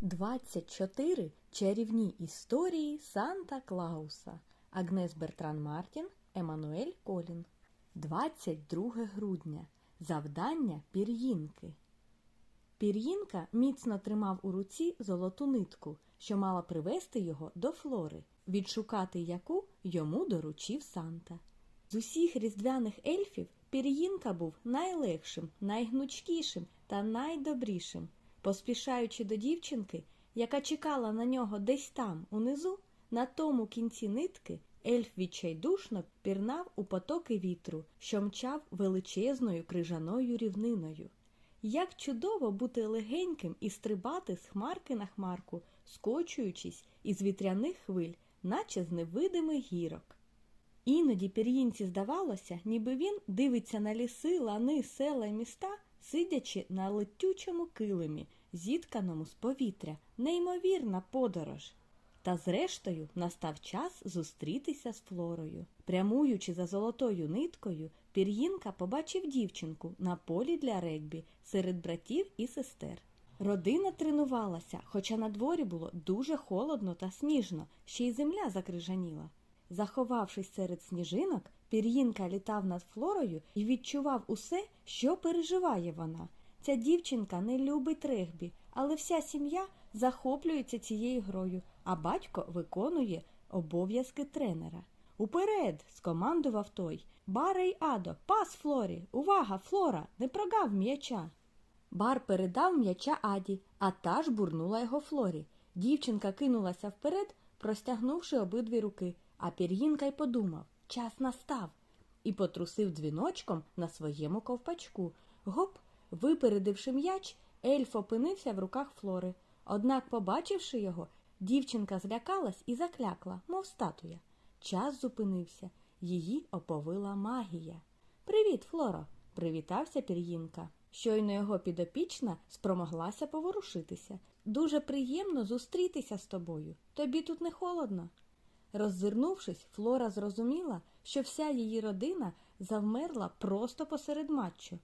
24 чарівні історії Санта Клауса. Агнес Бертран Мартін, Еммануель Колін. 22 грудня. Завдання пір'їнки. Пір'їнка міцно тримав у руці золоту нитку, що мала привести його до флори, відшукати яку йому доручив Санта. З усіх різдвяних ельфів пір'їнка був найлегшим, найгнучкішим та найдобрішим. Поспішаючи до дівчинки, яка чекала на нього десь там, унизу, на тому кінці нитки, ельф відчайдушно пірнав у потоки вітру, що мчав величезною крижаною рівниною. Як чудово бути легеньким і стрибати з хмарки на хмарку, скочуючись із вітряних хвиль, наче з невидимих гірок. Іноді пір'їнці здавалося, ніби він дивиться на ліси, лани, села й міста, сидячи на летючому килимі, зітканому з повітря, неймовірна подорож. Та зрештою настав час зустрітися з Флорою. Прямуючи за золотою ниткою, пір'їнка побачив дівчинку на полі для регбі серед братів і сестер. Родина тренувалася, хоча на дворі було дуже холодно та сніжно, ще й земля закрижаніла. Заховавшись серед сніжинок, пір'їнка літав над флорою і відчував усе, що переживає вона. Ця дівчинка не любить регбі, але вся сім'я захоплюється цією грою, а батько виконує обов'язки тренера. Уперед! скомандував той. Баре й адо, пас Флорі! Увага, Флора! Не прогав м'яча. Бар передав м'яча Аді, а та ж бурнула його Флорі. Дівчинка кинулася вперед, простягнувши обидві руки, а пір'їнка й подумав час настав, і потрусив дзвіночком на своєму ковпачку. Гоп, випередивши м'яч, ельф опинився в руках Флори. Однак, побачивши його, дівчинка злякалась і заклякла, мов статуя. Час зупинився, її оповила магія. Привіт, Флоро! привітався пір'їнка. Щойно його підопічна спромоглася поворушитися. Дуже приємно зустрітися з тобою. Тобі тут не холодно. Роззирнувшись, Флора зрозуміла, що вся її родина завмерла просто посеред матчу,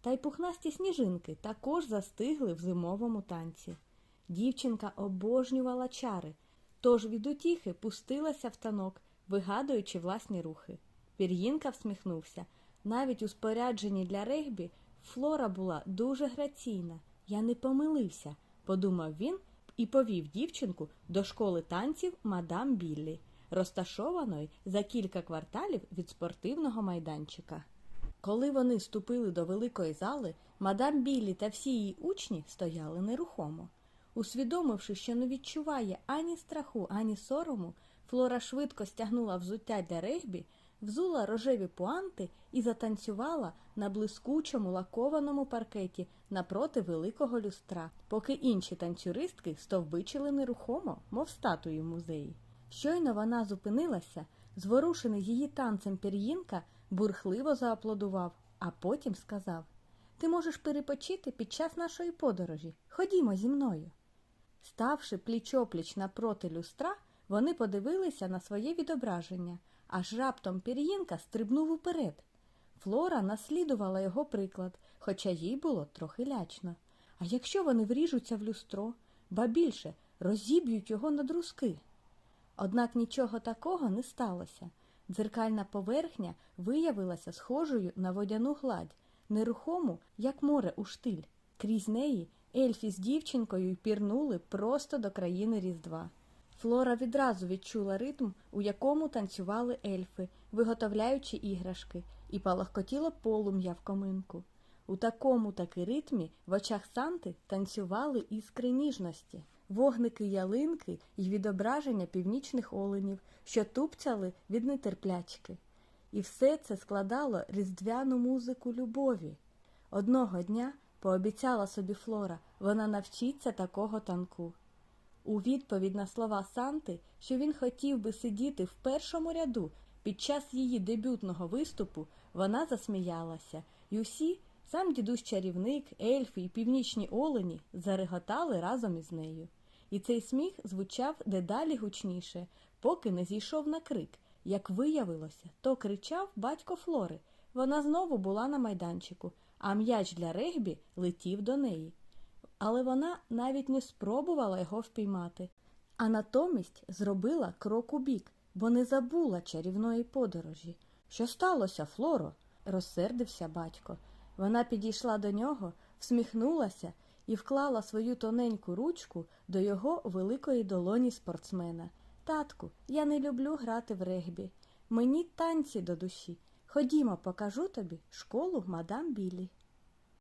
та й пухнасті сніжинки також застигли в зимовому танці. Дівчинка обожнювала чари, тож від утіхи пустилася в танок, вигадуючи власні рухи. Пір'їнка всміхнувся. Навіть у спорядженні для регбі Флора була дуже граційна. Я не помилився, подумав він і повів дівчинку до школи танців мадам Біллі, розташованої за кілька кварталів від спортивного майданчика. Коли вони ступили до великої зали, мадам Біллі та всі її учні стояли нерухомо. Усвідомивши, що не відчуває ані страху, ані сорому, Флора швидко стягнула взуття для регбі, взула рожеві пуанти і затанцювала на блискучому лакованому паркеті напроти великого люстра, поки інші танцюристки стовбичили нерухомо, мов статуї в музеї. Щойно вона зупинилася, зворушений її танцем пір'їнка бурхливо зааплодував, а потім сказав Ти можеш перепочити під час нашої подорожі. Ходімо зі мною. Ставши пліч-опліч напроти люстра, вони подивилися на своє відображення, аж раптом пір'їнка стрибнув уперед. Флора наслідувала його приклад, хоча їй було трохи лячно. А якщо вони вріжуться в люстро, ба більше розіб'ють його на друзки. Однак нічого такого не сталося. Дзеркальна поверхня виявилася схожою на водяну гладь, нерухому, як море у штиль. Крізь неї ельфі з дівчинкою пірнули просто до країни Різдва. Флора відразу відчула ритм, у якому танцювали ельфи, виготовляючи іграшки, і палахкотіло полум'я в коминку. У такому таки ритмі в очах Санти танцювали іскри ніжності, вогники ялинки й відображення північних оленів, що тупцяли від нетерплячки. І все це складало різдвяну музику любові. Одного дня пообіцяла собі Флора, вона навчиться такого танку. У відповідь на слова Санти, що він хотів би сидіти в першому ряду під час її дебютного виступу, вона засміялася, і усі, сам дідусь чарівник, ельфи і північні олені, зареготали разом із нею. І цей сміх звучав дедалі гучніше, поки не зійшов на крик. Як виявилося, то кричав батько Флори. Вона знову була на майданчику, а м'яч для регбі летів до неї. але вона навіть не спробувала його впіймати, а натомість зробила крок у бік, бо не забула чарівної подорожі. Що сталося, Флоро? розсердився батько. Вона підійшла до нього, всміхнулася і вклала свою тоненьку ручку до його великої долоні спортсмена. Татку, я не люблю грати в регбі. Мені танці до душі. Ходімо, покажу тобі школу мадам Білі.